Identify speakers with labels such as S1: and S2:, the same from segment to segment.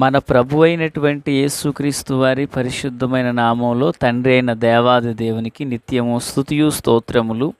S1: మన ప్రభు అయినటువంటి యేసుక్రీస్తు వారి పరిశుద్ధమైన నామంలో తండ్రి అయిన దేవాది దేవునికి నిత్యము స్థుతియు స్తోత్రములు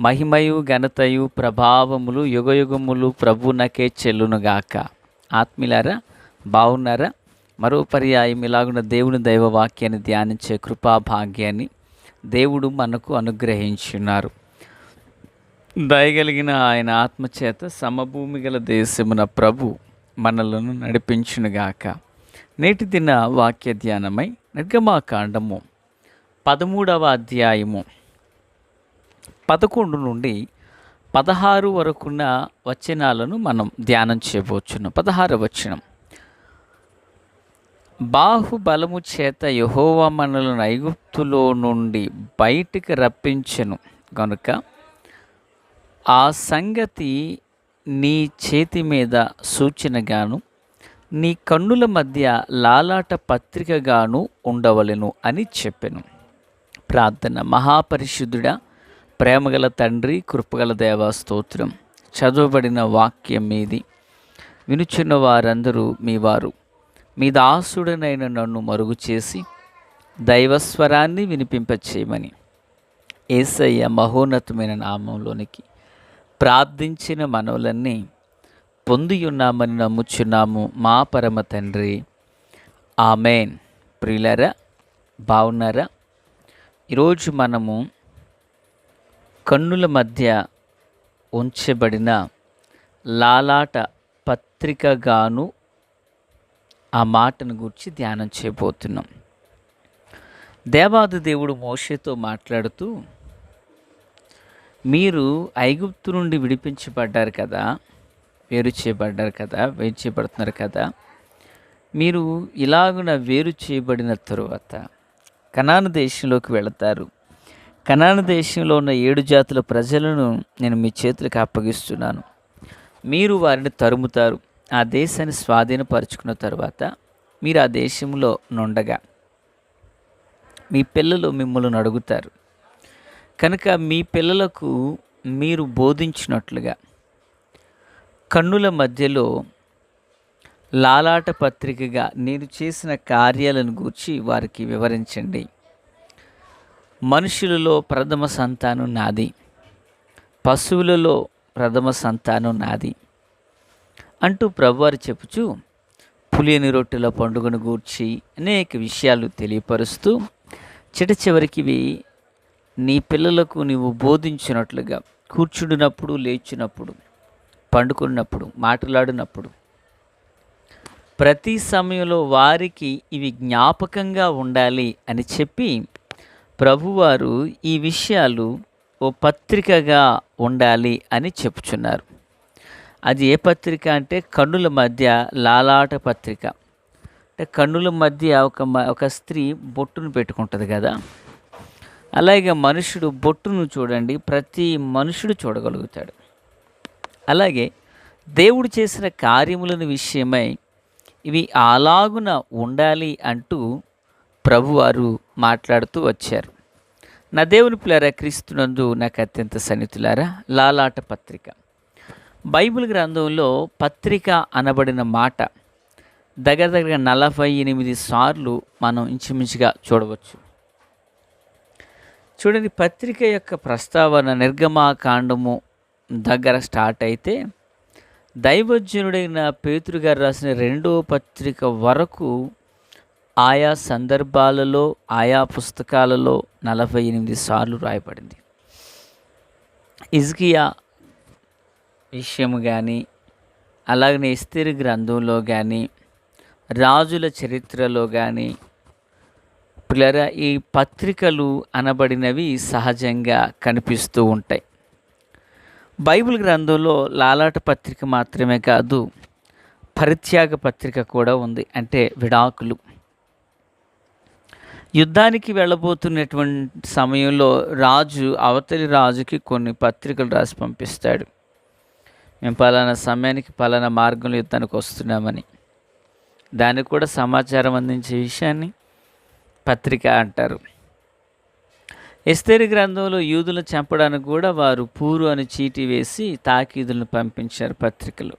S1: మహిమయు ఘనతయు ప్రభావములు యుగయుగములు ప్రభునకే చెల్లునుగాక. ఆత్మీలారా బాగున్నారా మరో పర్యాయం ఇలాగున్న దేవుని దైవవాక్యాన్ని ధ్యానించే కృపా భాగ్యాన్ని దేవుడు మనకు అనుగ్రహించున్నారు. దయగలిగిన ఆయన ఆత్మచేత సమభూమి గల దేశమున ప్రభు మనలను నడిపించునుగాక. నేటి దిన వాక్య ధ్యానమై నిర్గమాకాండము పదమూడవ అధ్యాయము. పదకొండు నుండి పదహారు వరకున్న వచనాలను మనం ధ్యానం చేయవచ్చును పదహారు వచనం. బాహుబలము చేత యహోవా మనలను ఐగుప్తులో నుండి బయటికి రప్పించెను. కనుక ఆ సంగతి నీ చేతి మీద సూచనగాను నీ కన్నుల మధ్య లాలాట పత్రికగాను ఉండవలెను అని చెప్పెను. ప్రార్థన మహాపరిశుద్ధుడా ప్రేమగల తండ్రి కృపగల దేవా స్తోత్రం. చదవబడిన వాక్యం మీది. వినుచున్న వారందరూ మీ వారు మీ దాసుడనైన నన్ను మరుగు చేసి దైవస్వరాన్ని వినిపింపచేయమని. ఏసయ్య మహోన్నతమైన నామంలోనికి ప్రార్థించిన మనవులన్నీ పొందియున్నామని నమ్ముచున్నాము మా పరమ తండ్రి. ఆమెన్. ప్రియులరా బాగున్నారా ఈరోజు మనము కన్నుల మధ్య ఉంచబడిన లాలాట పత్రికగాను ఆ మాటను గురించి ధ్యానం చేయబోతున్నాం. దేవాది దేవుడు మోషేతో మాట్లాడుతూ మీరు ఐగుప్తు నుండి విడిపించబడ్డారు కదా వేరు చేయబడ్డారు కదా వేరు చేయబడుతున్నారు కదా మీరు ఇలాగున వేరు చేయబడిన తరువాత కనాను దేశంలోకి వెళతారు. కనాను దేశంలో ఉన్న ఏడు జాతుల ప్రజలను నేను మీ చేతులకు అప్పగిస్తున్నాను. మీరు వారిని తరుముతారు. ఆ దేశాన్ని స్వాధీనపరుచుకున్న తర్వాత మీరు ఆ దేశంలో నుండగా మీ పిల్లలు మిమ్మల్ని అడుగుతారు. కనుక మీ పిల్లలకు మీరు బోధించినట్లుగా కన్నుల మధ్యలో లాలాట పత్రికగా నేను చేసిన కార్యాలను గూర్చి వారికి వివరించండి. మనుషులలో ప్రథమ సంతానం నాది. పశువులలో ప్రథమ సంతానం నాది. అంటూ ప్రభువారు చెప్పుచూ పులియని రొట్టెల పండుగను గూర్చి అనేక విషయాలు తెలియపరుస్తూ చిట చివరికి నీ పిల్లలకు నీవు బోధించినట్లుగా కూర్చుండినప్పుడు లేచినప్పుడు పండుకున్నప్పుడు మాట్లాడినప్పుడు ప్రతి సమయంలో వారికి ఇవి జ్ఞాపకంగా ఉండాలి అని చెప్పి ప్రభువారు ఈ విషయాలు ఓ పత్రికగా ఉండాలి అని చెప్పుచున్నారు. అది ఏ పత్రిక అంటే కన్నుల మధ్య లాలాట పత్రిక. అంటే కన్నుల మధ్య ఒక మ- ఒక స్త్రీ బొట్టును పెట్టుకుంటుంది కదా. అలాగే మనుషుడు బొట్టును చూడండి ప్రతి మనుషుడు చూడగలుగుతాడు. అలాగే దేవుడు చేసిన కార్యములను విషయమై ఇవి అలాగున ఉండాలి అంటూ ప్రభువారు మాట్లాడుతూ వచ్చారు. నా దేవుని పిల్లరా క్రీస్తునందు నాకు అత్యంత సన్నిహితులారా లాలాట పత్రిక. బైబిల్ గ్రంథంలో పత్రిక అనబడిన మాట దగ్గర దగ్గర నలభై ఎనిమిది సార్లు మనం ఇంచుమించుగా చూడవచ్చు. చూడండి పత్రిక యొక్క ప్రస్తావన నిర్గమాకాండము దగ్గర స్టార్ట్ అయితే దైవజనుడైన పేతురు గారు రాసిన రెండో పత్రిక వరకు ఆయా సందర్భాలలో ఆయా పుస్తకాలలో నలభై ఎనిమిది సార్లు రాయబడింది. ఇజ్కియా విషయం కానీ అలాగనే ఇస్తిరి గ్రంథంలో కానీ రాజుల చరిత్రలో కానీ పిల్లరా ఈ పత్రికలు అనబడినవి సహజంగా కనిపిస్తూ ఉంటాయి. బైబిల్ గ్రంథంలో లాలాట పత్రిక మాత్రమే కాదు పరిత్యాగ పత్రిక కూడా ఉంది అంటే విడాకులు. యుద్ధానికి వెళ్ళబోతున్నటువంటి సమయంలో రాజు అవతలి రాజుకి కొన్ని పత్రికలు రాసి పంపిస్తాడు. మేము పలానా సమయానికి పలానా మార్గంలో యుద్ధానికి వస్తున్నామని. దానికి కూడా సమాచారం అందించే విషయాన్ని పత్రిక అంటారు. ఎస్తేరి గ్రంథంలో యూదులను చంపడానికి కూడా వారు పూరు అని చీటీ వేసి తాకీదులను పంపించారు పత్రికలు.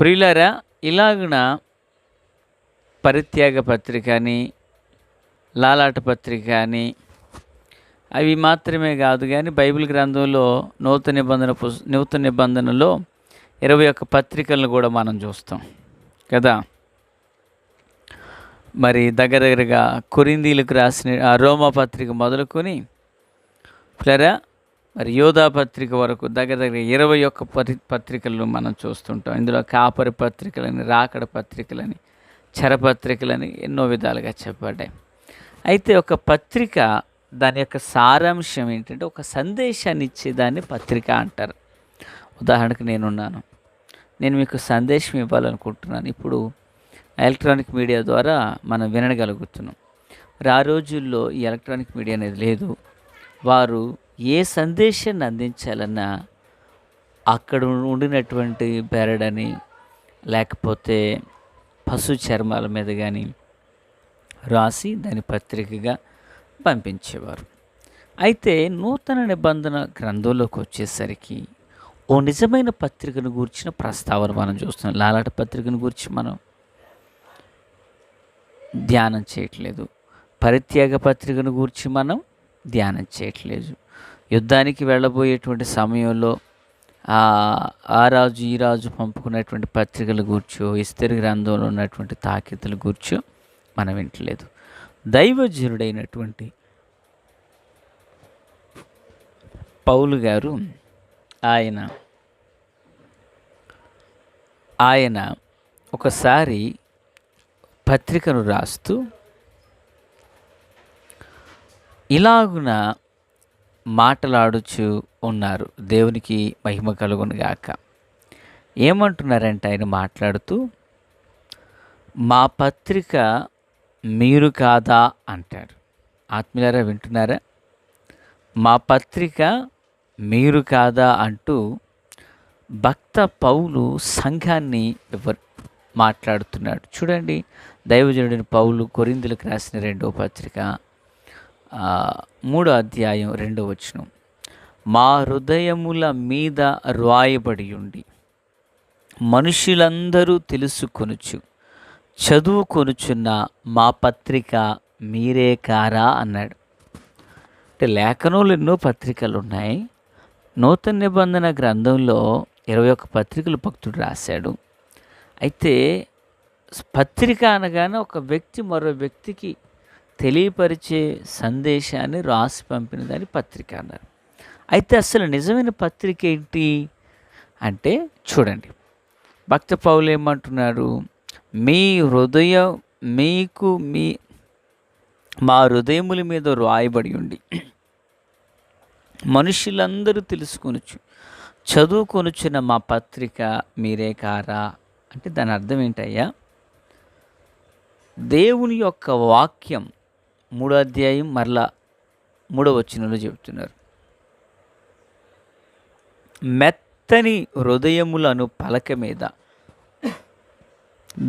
S1: ప్రియులరా ఇలాగున పరిత్యాగ పత్రిక అని లాలాట పత్రిక అని అవి మాత్రమే కాదు కానీ బైబిల్ గ్రంథంలో నూతన నిబంధన పుస్ నూతన నిబంధనలో ఇరవై ఒక్క పత్రికలను కూడా మనం చూస్తాం. కదా? మరి దగ్గర దగ్గరగా కొరిందీలకు రాసిన రోమపత్రిక పత్రిక మొదలుకొని ప్లరా మరి యోధా పత్రిక వరకు దగ్గర దగ్గర ఇరవై ఒక్క పరి పత్రికలు మనం చూస్తుంటాం. ఇందులో కాపరి పత్రికలని రాకడ పత్రికలని చరపత్రికలని ఎన్నో విధాలుగా చెప్పబడ్డాయి. అయితే ఒక పత్రిక దాని యొక్క సారాంశం ఏంటంటే ఒక సందేశాన్ని ఇచ్చేదాన్ని పత్రిక అంటారు. ఉదాహరణకు నేనున్నాను. నేను మీకు సందేశం ఇవ్వాలనుకుంటున్నాను. ఇప్పుడు ఎలక్ట్రానిక్ మీడియా ద్వారా మనం వినగలుగుతున్నాం. మరి ఆ రోజుల్లో ఈ ఎలక్ట్రానిక్ మీడియా అనేది లేదు. వారు ఏ సందేశాన్ని అందించాలన్నా అక్కడ ఉండినటువంటి బెరడని లేకపోతే పశు చర్మాల మీద కానీ రాసి దాని పత్రికగా పంపించేవారు. అయితే నూతన నిబంధన గ్రంథంలోకి వచ్చేసరికి ఓ నిజమైన పత్రికను గూర్చిన ప్రస్తావన మనం చూస్తున్నాం. లాలాట పత్రికను గురించి మనం ధ్యానం చేయట్లేదు. పరిత్యాగ పత్రికను గురించి మనం ధ్యానం చేయట్లేదు. యుద్ధానికి వెళ్ళబోయేటువంటి సమయంలో ఆ రాజు ఈ రాజు పంపుకున్నటువంటి పత్రికల గూర్చో ఇస్తరి గ్రంథంలో ఉన్నటువంటి తాకితుల గూర్చో మనం వింటలేదు. దైవజనుడైనటువంటి పౌలు గారు ఆయన ఆయన ఒకసారి పత్రికను రాస్తూ ఇలాగున మాటలాడుచు ఉన్నారు. దేవునికి మహిమ కలుగునుగాక ఏమంటున్నారంటే ఆయన మాట్లాడుతూ మా పత్రిక మీరు కాదా? అంటాడు ఆత్మీయారా వింటున్నారా? మా పత్రిక మీరు కాదా? అంటూ భక్త పౌలు సంఘాన్ని మాట్లాడుతున్నాడు. చూడండి దైవజనుడిని పౌలు కొరిందులకు రాసిన రెండవ పత్రిక మూడో అధ్యాయం రెండో వచనం. మా హృదయముల మీద రాయబడి ఉండి మనుషులందరూ తెలుసుకొనుచు చదువుకొనుచున్న మా పత్రిక మీరే కారా? అన్నాడు. అంటే లేఖనంలో ఎన్నో పత్రికలు ఉన్నాయి. నూతన నిబంధన గ్రంథంలో ఇరవై ఒక్క పత్రికలు భక్తుడు రాశాడు. అయితే పత్రిక అనగానే ఒక వ్యక్తి మరో వ్యక్తికి తెలియపరిచే సందేశాన్ని రాసి పంపినదని పత్రిక అన్నారు. అయితే అసలు నిజమైన పత్రిక ఏంటి? అంటే చూడండి. భక్త పౌలు ఏమంటున్నాడు? మీ హృదయం మీకు మీ మా హృదయముల మీద రాయబడి ఉండి మనుషులందరూ తెలుసుకొనొచ్చు చదువుకొనుచున్న మా పత్రిక మీరే కారా? అంటే దాని అర్థం ఏంటయ్యా? దేవుని యొక్క వాక్యం మూడో అధ్యాయం మరలా మూడో వచ్చినలో చెబుతున్నారు. మెత్తని హృదయములను పలక మీద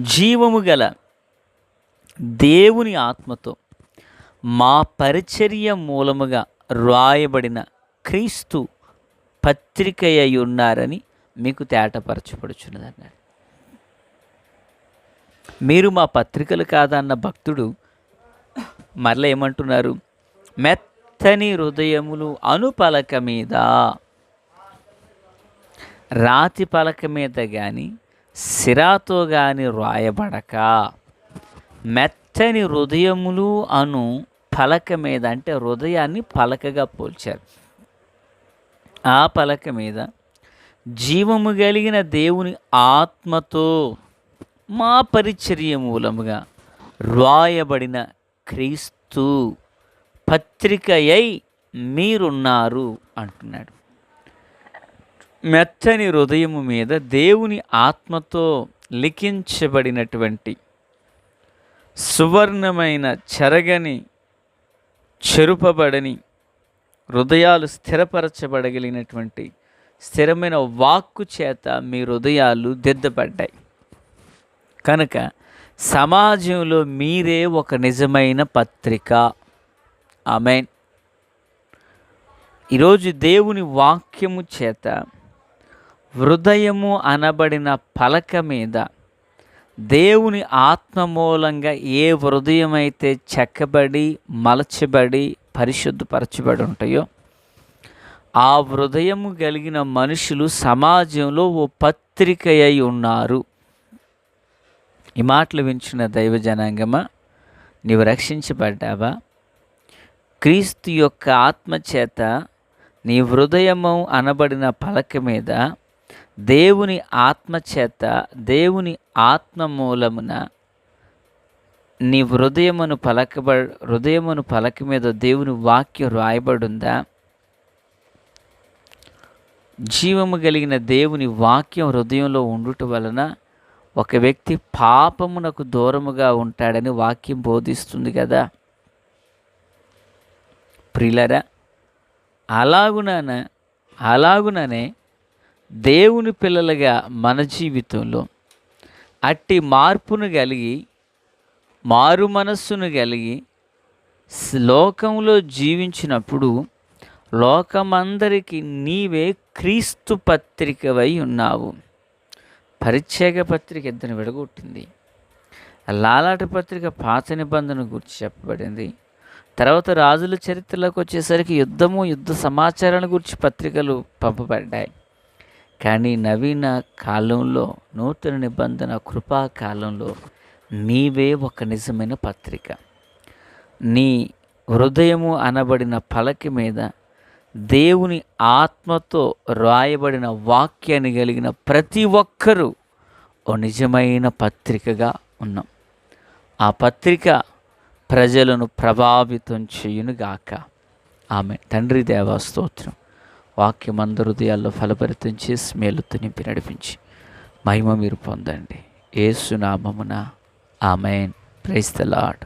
S1: జీవము గల దేవుని ఆత్మతో మా పరిచర్య మూలముగా రాయబడిన క్రీస్తు పత్రిక అయి ఉన్నారని మీకు తేటపరచబడుచున్నది అన్నాడు మీరు మా పత్రికలు కాదన్న భక్తుడు మరల ఏమంటున్నారు? మెత్తని హృదయములు అనుపలక మీద రాతి పలక మీద కానీ సిరాతో కానీ రాయబడక. మెత్తని హృదయములు అను పలక మీద అంటే హృదయాన్ని పలకగా పోల్చారు. ఆ పలక మీద జీవము కలిగిన దేవుని ఆత్మతో మా పరిచర్య మూలముగా రాయబడిన క్రీస్తు పత్రికయై మీరున్నారు అంటున్నాడు. మెత్తని హృదయము మీద దేవుని ఆత్మతో లిఖించబడినటువంటి సువర్ణమైన చెరగని చెరుపబడని హృదయాలు స్థిరపరచబడగలిగినటువంటి స్థిరమైన వాక్కు చేత మీ హృదయాలు దిద్దపడ్డాయి కనుక సమాజంలో మీరే ఒక నిజమైన పత్రిక. ఆమెన్. ఈరోజు దేవుని వాక్యము చేత హృదయము అనబడిన పలక మీద దేవుని ఆత్మ మూలంగా ఏ హృదయం అయితే చెక్కబడి మలచబడి పరిశుద్ధపరచబడి ఉంటాయో ఆ హృదయము కలిగిన మనుషులు సమాజంలో ఓ పత్రిక అయి ఉన్నారు. ఈ మాటలు వించిన దైవ జనాంగమా నీవు రక్షించబడ్డావా? క్రీస్తు యొక్క ఆత్మచేత నీ హృదయము అనబడిన పలక మీద దేవుని ఆత్మచేత దేవుని ఆత్మ మూలమున నీ హృదయమును పలకబ హృదయమును పలక మీద దేవుని వాక్యం రాయబడుందా? జీవము కలిగిన దేవుని వాక్యం హృదయంలో ఉండుట వలన ఒక వ్యక్తి పాపమునకు దూరముగా ఉంటాడని వాక్యం బోధిస్తుంది కదా. ప్రిలరా అలాగునన అలాగుననే దేవుని పిల్లలుగా మన జీవితంలో అట్టి మార్పును కలిగి మారు మనస్సును కలిగి లోకంలో జీవించినప్పుడు లోకమందరికీ నీవే క్రీస్తు పత్రికవై ఉన్నావు. పరిచ్ఛేద పత్రిక ఇద్దరిని విడగొట్టింది. లాలాట పత్రిక పాత నిబంధన గురించి చెప్పబడింది. తర్వాత రాజుల చరిత్రలోకి వచ్చేసరికి యుద్ధము యుద్ధ సమాచారాన్ని గురించి పత్రికలు పంపబడ్డాయి. కానీ నవీన కాలంలో నూతన నిబంధన కృపా కాలంలో నీవే ఒక నిజమైన పత్రిక. నీ హృదయము అనబడిన పలక మీద దేవుని ఆత్మతో రాయబడిన వాక్యాన్ని కలిగిన ప్రతి ఒక్కరూ ఓ నిజమైన పత్రికగా ఉన్నాం. ఆ పత్రిక ప్రజలను ప్రభావితం చేయునుగాక. ఆమె తండ్రి దేవా వాక్యం వాక్యమంద హృదయాల్లో ఫలపరితం చేసి మేలుతో నింపి నడిపించి మహిమ మీరు పొందండి. ఏసునామమున. ఆమెన్. ప్రైస్తలాడ్